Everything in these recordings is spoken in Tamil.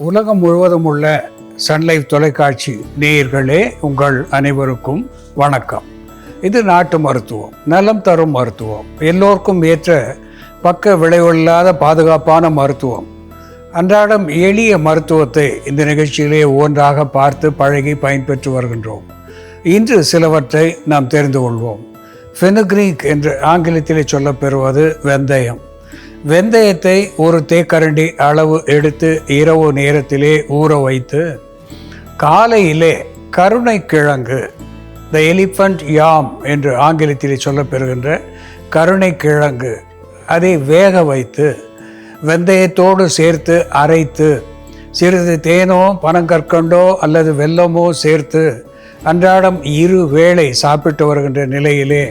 உலகம் முழுவதும் உள்ள சன்லைஃப் தொலைக்காட்சி நேயர்களே உங்கள் அனைவருக்கும் வணக்கம். இது நாட்டு மருத்துவம் நலம் தரும் மருத்துவம். எல்லோருக்கும் ஏற்ற பக்க விளைவில்லாத பாதுகாப்பான மருத்துவம். அன்றாடம் எளிய மருத்துவத்தை இந்த நிகழ்ச்சியிலே ஒன்றாக பார்த்து பழகி பயன்பெற்று வருகின்றோம். இன்று சிலவற்றை நாம் தெரிந்து கொள்வோம். ஃபெனுக்ரீக் என்று ஆங்கிலத்திலே சொல்லப்பெறுவது வெந்தயம். வெந்தயத்தை ஒரு தேக்கரண்டி அளவு எடுத்து இரவு நேரத்திலே ஊற வைத்து காலையிலே கருணை கிழங்கு த எலிஃபண்ட் யாம் என்று ஆங்கிலத்திலே சொல்லப்பெறுகின்ற கருணை கிழங்கு அதை வேக வைத்து வெந்தயத்தோடு சேர்த்து அரைத்து சிறிது தேனோ பனங்கற்கண்டோ அல்லது வெல்லமோ சேர்த்து அன்றாடம் இரு வேளை சாப்பிட்டு வருகின்ற நிலையிலே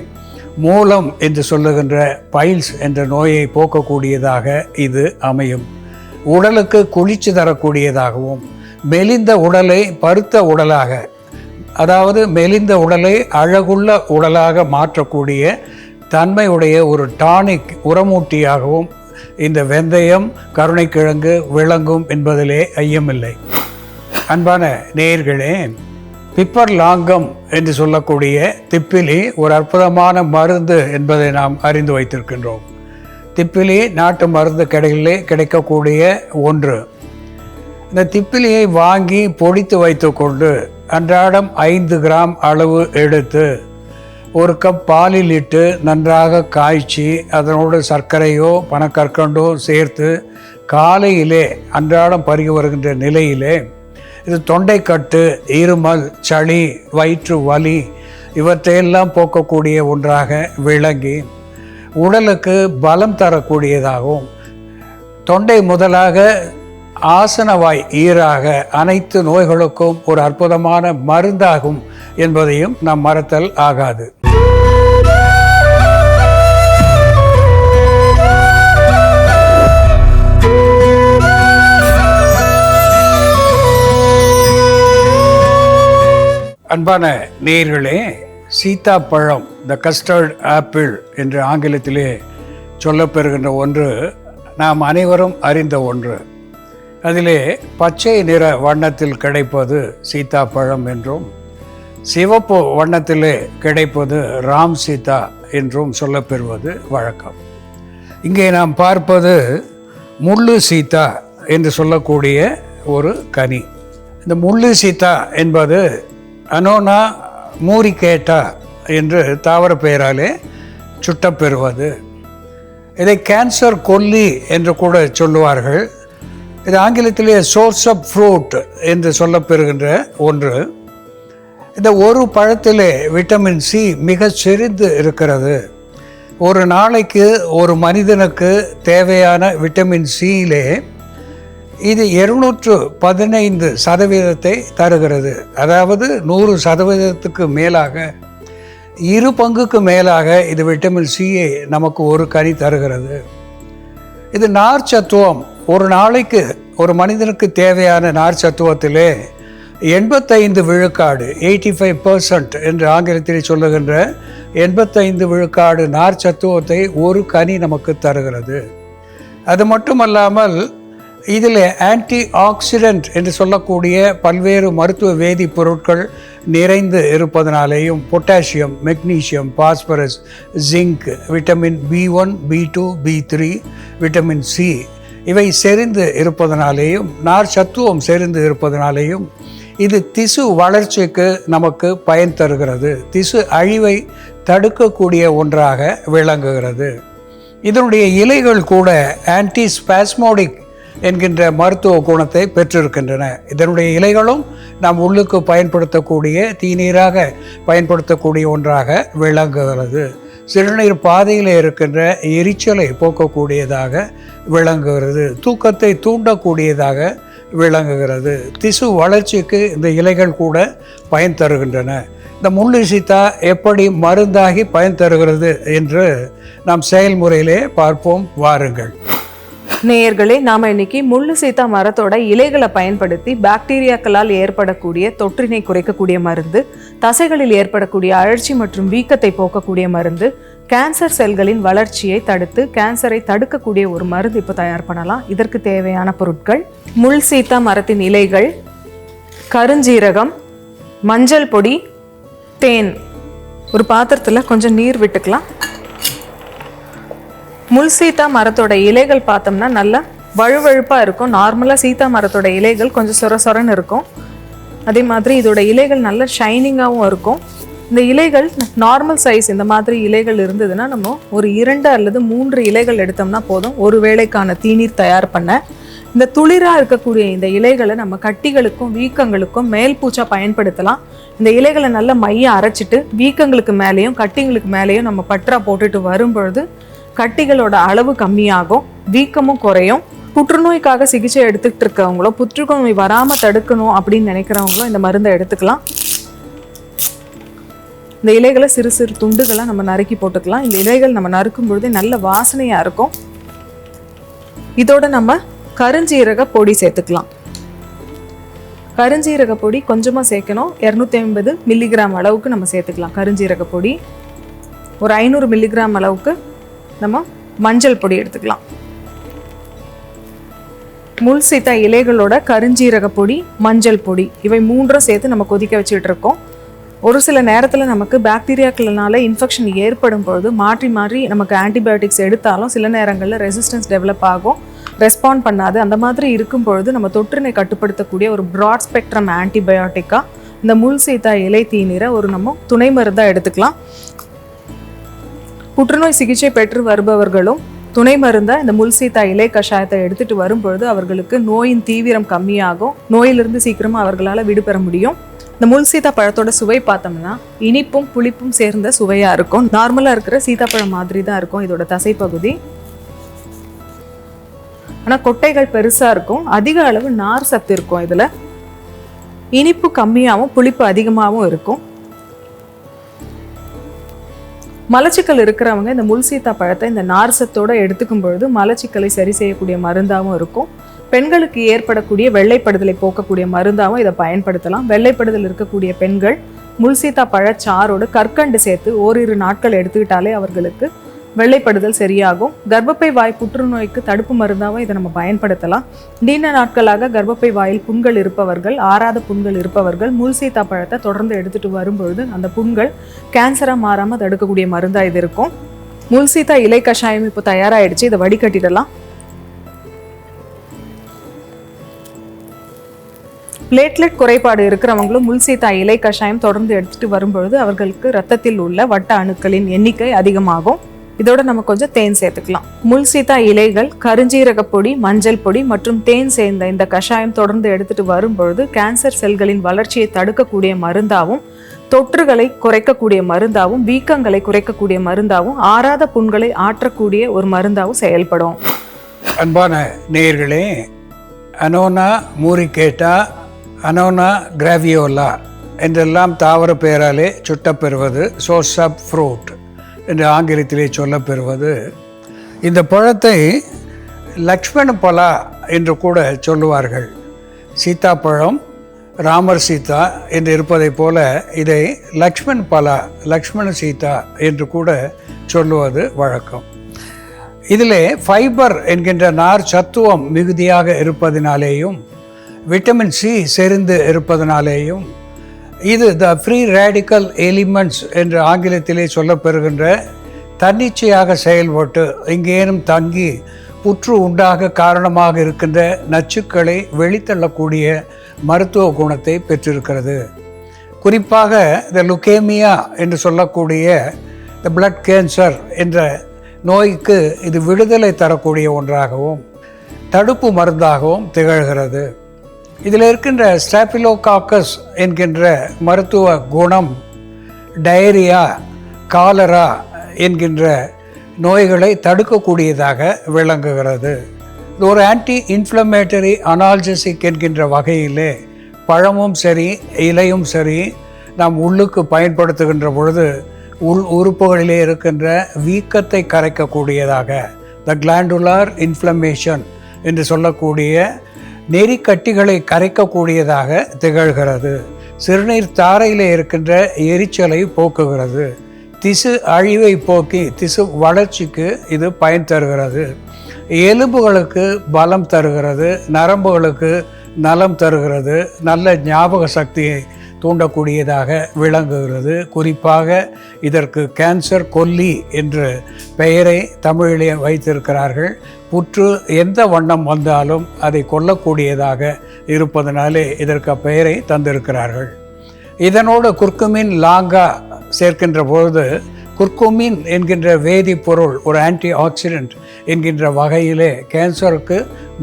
மூலம் என்று சொல்லுகின்ற பைல்ஸ் என்ற நோயை போக்கக்கூடியதாக இது அமையும். உடலுக்கு குளிர்ச்சி தரக்கூடியதாகவும் மெலிந்த உடலை பருத்த உடலாக அதாவது மெலிந்த உடலை அழகுள்ள உடலாக மாற்றக்கூடிய தன்மையுடைய ஒரு டானிக் உரமூட்டியாகவும் இந்த வெந்தயம் கருணைக்கிழங்கு விளங்கும் என்பதிலே ஐயமில்லை. அன்பான நேயர்களே பிப்பர் லாங்கம் என்று சொல்லக்கூடிய திப்பிலி ஒரு அற்புதமான மருந்து என்பதை நாம் அறிந்து வைத்திருக்கின்றோம். திப்பிலி நாட்டு மருந்து கடைகளிலே கிடைக்கக்கூடிய ஒன்று. இந்த திப்பிலியை வாங்கி பொடித்து வைத்துக்கொண்டு அன்றாடம் ஐந்து கிராம் அளவு எடுத்து ஒரு கப் பாலில் இட்டு நன்றாக காய்ச்சி அதனோடு சர்க்கரையோ பனக்கற்கண்டோ சேர்த்து காலையிலே அன்றாடம் பருகி வருகின்ற நிலையிலே இது தொண்டைக்கட்டு இருமல் சளி வயிற்று வலி இவற்றையெல்லாம் போக்கக்கூடிய ஒன்றாக விளங்கி உடலுக்கு பலம் தரக்கூடியதாகவும் தொண்டை முதலாக ஆசனவாய் ஈராக அனைத்து நோய்களுக்கும் ஒரு அற்புதமான மருந்தாகும் என்பதையும் நாம் மறத்தல் ஆகாது. அன்பான நேயர்களே பழம் த கஸ்டர்ட் ஆப்பிள் என்று ஆங்கிலத்திலே சொல்லப்பெறுகின்ற ஒன்று நாம் அனைவரும் அறிந்த ஒன்று. அதிலே பச்சை நிற வண்ணத்தில் கிடைப்பது சீதாப்பழம் என்றும் சிவப்பு வண்ணத்திலே கிடைப்பது ராம் சீதா என்றும் சொல்லப்பெறுவது வழக்கம். இங்கே நாம் பார்ப்பது முள்ளு சீதா என்று சொல்லக்கூடிய ஒரு கனி. இந்த முள்ளு சீதா என்பது அனோனா மூரிகேட்டா என்று தாவர பெயராலே சுட்டப்பெறுவது. இதை கேன்சர் கொல்லி என்று கூட சொல்லுவார்கள். இது ஆங்கிலத்திலே சோர்ஸ் ஆஃப் ஃப்ரூட் என்று சொல்லப்பெறுகின்ற ஒன்று. இந்த ஒரு பழத்திலே விட்டமின் சி மிக செறிந்து இருக்கிறது. ஒரு நாளைக்கு ஒரு மனிதனுக்கு தேவையான விட்டமின் சியிலே இது இருநூற்று பதினைந்து சதவீதத்தை தருகிறது. அதாவது நூறு சதவீதத்துக்கு மேலாக இரு பங்குக்கு மேலாக இது விட்டமின் சியை நமக்கு ஒரு கனி தருகிறது. இது நார் சத்துவம் ஒரு நாளைக்கு ஒரு மனிதனுக்கு தேவையான நார் சத்துவத்திலே எண்பத்தைந்து விழுக்காடு எயிட்டி ஃபைவ் பர்சன்ட் என்று ஆங்கிலத்தில் சொல்லுகின்ற எண்பத்தைந்து விழுக்காடு நார் சத்துவத்தை ஒரு கனி நமக்கு தருகிறது. அது மட்டுமல்லாமல் இதில் ஆன்டி ஆக்சிடென்ட் என்று சொல்லக்கூடிய பல்வேறு மருத்துவ வேதிப்பொருட்கள் நிறைந்து இருப்பதனாலேயும் potassium magnesium phosphorus zinc vitamin B one B two B three vitamin C இவை செறிந்து இருப்பதனாலேயும் நார் சத்துவம் செறிந்து இருப்பதனாலேயும் இது திசு வளர்ச்சிக்கு நமக்கு பயன் தருகிறது. திசு அழிவை தடுக்கக்கூடிய ஒன்றாக விளங்குகிறது. இதனுடைய இலைகள் கூட ஆன்டி ஸ்பாஸ்மோடிக் என்கின்ற மருத்துவ குணத்தை பெற்றிருக்கின்றன. இதனுடைய இலைகளும் நாம் உள்ளுக்கு பயன்படுத்தக்கூடிய தீநீராக பயன்படுத்தக்கூடிய ஒன்றாக விளங்குகிறது. சிறுநீர் பாதையில் இருக்கின்ற எரிச்சலை போக்கக்கூடியதாக விளங்குகிறது. தூக்கத்தை தூண்டக்கூடியதாக விளங்குகிறது. திசு வளர்ச்சிக்கு இந்த இலைகள் கூட பயன் தருகின்றன. இந்த முள்ளிசித்தா எப்படி மருந்தாகி பயன் தருகிறது என்று நாம் செயல்முறையிலே பார்ப்போம். வாருங்கள். நேயர்களே நாம் இன்னைக்கு முள்ளு சீத்தா மரத்தோட இலைகளை பயன்படுத்தி பாக்டீரியாக்களால் ஏற்படக்கூடிய தொற்றினை குறைக்கக்கூடிய மருந்து தசைகளில் ஏற்படக்கூடிய அழற்சி மற்றும் வீக்கத்தை போக்கக்கூடிய மருந்து கேன்சர் செல்களின் வளர்ச்சியை தடுத்து கேன்சரை தடுக்கக்கூடிய ஒரு மருந்து இப்போ தயார் பண்ணலாம். இதற்கு தேவையான பொருட்கள் முள் சீத்தா மரத்தின் இலைகள் கருஞ்சீரகம் மஞ்சள் பொடி தேன். ஒரு பாத்திரத்தில் கொஞ்சம் நீர் விட்டுக்கலாம். முள் சீத்தா மரத்தோட இலைகள் பார்த்தோம்னா நல்லா வழுவழுப்பாக இருக்கும். நார்மலாக சீத்தா மரத்தோட இலைகள் கொஞ்சம் சொர சொரன்னு இருக்கும். அதே மாதிரி இதோட இலைகள் நல்லா ஷைனிங்காகவும் இருக்கும். இந்த இலைகள் நார்மல் சைஸ் இந்த மாதிரி இலைகள் இருந்ததுன்னா நம்ம ஒரு இரண்டு அல்லது மூன்று இலைகள் எடுத்தோம்னா போதும். ஒரு வேளைக்கான தீநீர் தயார் பண்ண. இந்த துளிராக இருக்கக்கூடிய இந்த இலைகளை நம்ம கட்டிகளுக்கும் வீக்கங்களுக்கும் மேல் பூச்சா பயன்படுத்தலாம். இந்த இலைகளை நல்லா மைய அரைச்சிட்டு வீக்கங்களுக்கு மேலேயும் கட்டிங்களுக்கு மேலேயும் நம்ம பற்றா போட்டுட்டு வரும் பொழுது கட்டிகளோட அளவு கம்மியாகும் வீக்கமும் குறையும். புற்றுநோய்க்காக சிகிச்சை எடுத்துக்கிட்டு இருக்கவங்களோ புற்றுநோய் வராமல் தடுக்கணும் அப்படின்னு நினைக்கிறவங்களோ இந்த மருந்தை எடுத்துக்கலாம். இந்த இலைகளை சிறு சிறு துண்டுகளாக நம்ம நறுக்கி போட்டுக்கலாம். இந்த இலைகள் நம்ம நறுக்கும் பொழுது நல்ல வாசனையாக இருக்கும். இதோட நம்ம கருஞ்சீரக பொடி சேர்த்துக்கலாம். கருஞ்சீரக பொடி கொஞ்சமாக சேர்க்கணும். இரநூத்தி ஐம்பது மில்லிகிராம் அளவுக்கு நம்ம சேர்த்துக்கலாம் கருஞ்சீரக பொடி. ஒரு ஐநூறு மில்லிகிராம் அளவுக்கு நம்ம மஞ்சள் பொடி எடுத்துக்கலாம். முள் சீத்தா இலைகளோட கருஞ்சீரக பொடி மஞ்சள் பொடி இவை மூன்றும் சேர்த்து நம்ம கொதிக்க வச்சுட்டு இருக்கோம். ஒரு சில நேரத்தில் நமக்கு பாக்டீரியாக்கள்னால இன்ஃபெக்ஷன் ஏற்படும் பொழுது மாற்றி மாற்றி நமக்கு ஆன்டிபயோட்டிக்ஸ் எடுத்தாலும் சில நேரங்களில் ரெசிஸ்டன்ஸ் டெவலப் ஆகும். ரெஸ்பாண்ட் பண்ணாது. அந்த மாதிரி இருக்கும் பொழுது நம்ம தொற்றினை கட்டுப்படுத்தக்கூடிய ஒரு ப்ராட் ஸ்பெக்ட்ரம் ஆன்டிபயோட்டிக்காக இந்த முள் சீத்தா இலை தீநீரை ஒரு நம்ம துணை மருந்தாக எடுத்துக்கலாம். புற்றுநோய் சிகிச்சை பெற்று வருபவர்களும் துணை மருந்தை இந்த முல்சீத்தா இலை கஷாயத்தை எடுத்துட்டு வரும்பொழுது அவர்களுக்கு நோயின் தீவிரம் கம்மியாகும். நோயிலிருந்து சீக்கிரமாக அவர்களால் விடுபெற முடியும். இந்த முல்சீத்தா பழத்தோட சுவை பார்த்தோம்னா இனிப்பும் புளிப்பும் சேர்ந்த சுவையாக இருக்கும். நார்மலாக இருக்கிற சீதாப்பழம் மாதிரி தான் இருக்கும் இதோட தசைப்பகுதி. ஆனால் கொட்டைகள் பெருசாக இருக்கும். அதிக அளவு நார் சத்து இருக்கும் இதில். இனிப்பு கம்மியாகவும் புளிப்பு அதிகமாகவும் இருக்கும். மலச்சிக்கல் இருக்கிறவங்க இந்த முல்சீத்தா பழத்தை இந்த நார்சத்தோட எடுத்துக்கும் பொழுது மலச்சிக்கலை சரி செய்யக்கூடிய மருந்தாகவும் இருக்கும். பெண்களுக்கு ஏற்படக்கூடிய வெள்ளைப்படுதலை போக்கக்கூடிய மருந்தாகவும் இதை பயன்படுத்தலாம். வெள்ளைப்படுதல் இருக்கக்கூடிய பெண்கள் முல்சீத்தா பழச்சாரோடு கற்கண்டு சேர்த்து ஓரிரு நாட்கள் எடுத்துக்கிட்டாலே அவர்களுக்கு வெள்ளைப்படுதல் சரியாகும். கர்ப்பப்பை வாய் புற்றுநோய்க்கு தடுப்பு மருந்தாகவும் இதை நம்ம பயன்படுத்தலாம். நீண்ட நாட்களாக கர்ப்பப்பை வாயில் புண்கள் இருப்பவர்கள் ஆறாத புண்கள் இருப்பவர்கள் முல்சீத்தா பழத்தை தொடர்ந்து எடுத்துட்டு வரும்பொழுது அந்த புண்கள் கேன்சராக மாறாமல் தடுக்கக்கூடிய மருந்தாக இது இருக்கும். முல்சீத்தா இலை கஷாயம் இப்போ தயாராகிடுச்சு இதை வடிகட்டிடலாம். பிளேட்லெட் குறைபாடு இருக்கிறவங்களும் முல்சீத்தா இலை கஷாயம் தொடர்ந்து எடுத்துட்டு வரும்பொழுது அவர்களுக்கு ரத்தத்தில் உள்ள வட்ட அணுக்களின் எண்ணிக்கை அதிகமாகும். இதோட நம்ம கொஞ்சம் தேன் சேர்த்துக்கலாம். முல்சீதா இலைகள் கருஞ்சீரக பொடி மஞ்சள் பொடி மற்றும் தேன் சேர்ந்த இந்த கஷாயம் தொடர்ந்து எடுத்துட்டு வரும்பொழுது கேன்சர் செல்களின் வளர்ச்சியை தடுக்கக்கூடிய மருந்தாகவும் தொற்றுகளை குறைக்கக்கூடிய மருந்தாகவும் வீக்கங்களை குறைக்கக்கூடிய மருந்தாகவும் ஆறாத புண்களை ஆற்றக்கூடிய ஒரு மருந்தாகவும் செயல்படும். அன்பான நேயர்களே அனோனா மூரிகேட்டா அனோனா கிராவியோலா என்றெல்லாம் தாவர பெயராலே சுட்டப்பெறுவது சோர்ஸ் ஆஃப் ஃப்ரூட். என்று ஆங்கிலத்திலே சொல்லப்பெறுவது. இந்த பழத்தை லக்ஷ்மண பலா என்று கூட சொல்லுவார்கள். சீத்தாப்பழம் ராமர் சீதா என்று இருப்பதைப் போல இதை லக்ஷ்மண் பலா லக்ஷ்மண சீதா என்று கூட சொல்லுவது வழக்கம். இதிலே ஃபைபர் என்கின்ற நார் சத்துவம் மிகுதியாக இருப்பதினாலேயும் விட்டமின் சி செறிந்து இருப்பதனாலேயும் இது த ஃப்ரீ ரேடிக்கல் எலிமெண்ட்ஸ் என்று ஆங்கிலத்திலே சொல்லப்பெறுகின்ற தன்னிச்சையாக செயல்பட்டு எங்கேனும் தங்கி புற்று உண்டாக காரணமாக இருக்கின்ற நச்சுக்களை வெளித்தள்ளக்கூடிய மருத்துவ குணத்தை பெற்றிருக்கிறது. குறிப்பாக இந்த லுகேமியா என்று சொல்லக்கூடிய இந்த பிளட் கேன்சர் என்ற நோய்க்கு இது விடுதலை தரக்கூடிய ஒன்றாகவும் தடுப்பு மருந்தாகவும் திகழ்கிறது. இதில் இருக்கின்ற ஸ்டாபிலோகாக்கஸ் என்கின்ற மருத்துவ குணம் டயரியா காலரா என்கின்ற நோய்களை தடுக்கக்கூடியதாக விளங்குகிறது. இது ஒரு ஆன்டி இன்ஃப்ளமேட்டரி அனால்ஜசிக் என்கின்ற வகையிலே பழமும் சரி இலையும் சரி நாம் உள்ளுக்கு பயன்படுத்துகின்ற பொழுது உள் உறுப்புகளிலே இருக்கின்ற வீக்கத்தை கரைக்கக்கூடியதாக த கிளாண்டுலார் இன்ஃப்ளமேஷன் என்று சொல்லக்கூடிய நெறிக்கட்டிகளை கரைக்கக்கூடியதாக திகழ்கிறது. சிறுநீர் தாரையில் இருக்கின்ற எரிச்சலை போக்குகிறது. திசு அழிவை போக்கி திசு வளர்ச்சிக்கு இது பயன் தருகிறது. எலும்புகளுக்கு பலம் தருகிறது. நரம்புகளுக்கு நலம் தருகிறது. நல்ல ஞாபக சக்தியை தூண்டக்கூடியதாக விளங்குகிறது. குறிப்பாக இதற்கு கேன்சர் கொல்லி என்ற பெயரை தமிழிலே வைத்திருக்கிறார்கள். புற்று எந்த வண்ணம் வந்தாலும் அதை கொல்லக்கூடியதாக இருப்பதனாலே இதற்கு பெயரை தந்திருக்கிறார்கள். இதனோடு குர்குமின் லாங்கா சேர்க்கின்ற பொழுது குர்குமின் என்கின்ற வேதிப்பொருள் ஒரு ஆன்டி ஆக்சிடென்ட் என்கின்ற வகையிலே கேன்சருக்கு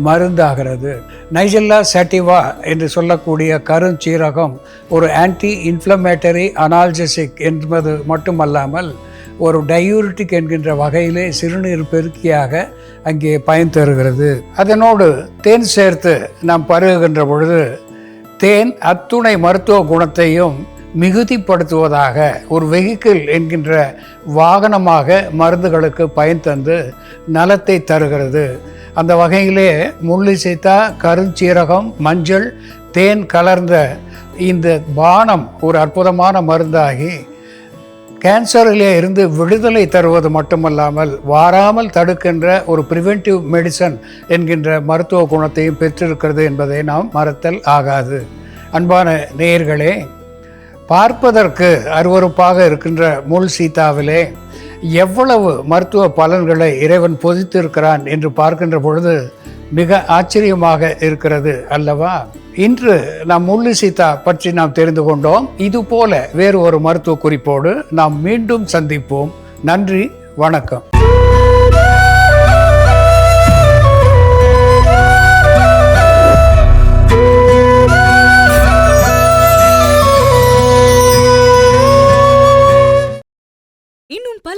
மருந்தாகிறது. நைஜெல்லா சாட்டிவா என்று சொல்லக்கூடிய கருஞ்சீரகம் ஒரு ஆன்டி இன்ஃப்ளமேட்டரி அனால்ஜெசிக் என்பது மட்டுமல்லாமல் ஒரு டயூரிட்டிக் என்கின்ற வகையிலே சிறுநீர் பெருக்கியாக அங்கே பயன் தருகிறது. அதனோடு தேன் சேர்த்து நாம் பருகுகின்ற பொழுது தேன் அத்துணை மருத்துவ குணத்தையும் மிகுதிப்படுத்துவதாக ஒரு வெஹிக்கிள் என்கின்ற வாகனமாக மருந்துகளுக்கு பயன் தந்து நலத்தை தருகிறது. அந்த வகையிலே முள்ளிசைத்தா கருஞ்சீரகம் மஞ்சள் தேன் கலர்ந்த இந்த பானம் ஒரு அற்புதமான மருந்தாகி கேன்சரிலே இருந்து விடுதலை தருவது மட்டுமல்லாமல் வாராமல் தடுக்கின்ற ஒரு ப்ரிவென்டிவ் மெடிசன் என்கின்ற மருத்துவ குணத்தையும் பெற்றிருக்கிறது என்பதை நாம் மறத்தல் ஆகாது. அன்பான நேயர்களே பார்ப்பதற்கு அருவருப்பாக இருக்கின்ற முள் சீதாவிலே எவ்வளவு மருத்துவ பலன்களை இறைவன் பொதித்திருக்கிறான் என்று பார்க்கின்ற பொழுது மிக ஆச்சரியமாக இருக்கிறது அல்லவா? இன்று நாம் முள்ளு சீதா பற்றி நாம் தெரிந்து கொண்டோம். இது போல வேறு ஒரு மருத்துவ குறிப்போடு நாம் மீண்டும் சந்திப்போம். நன்றி வணக்கம்.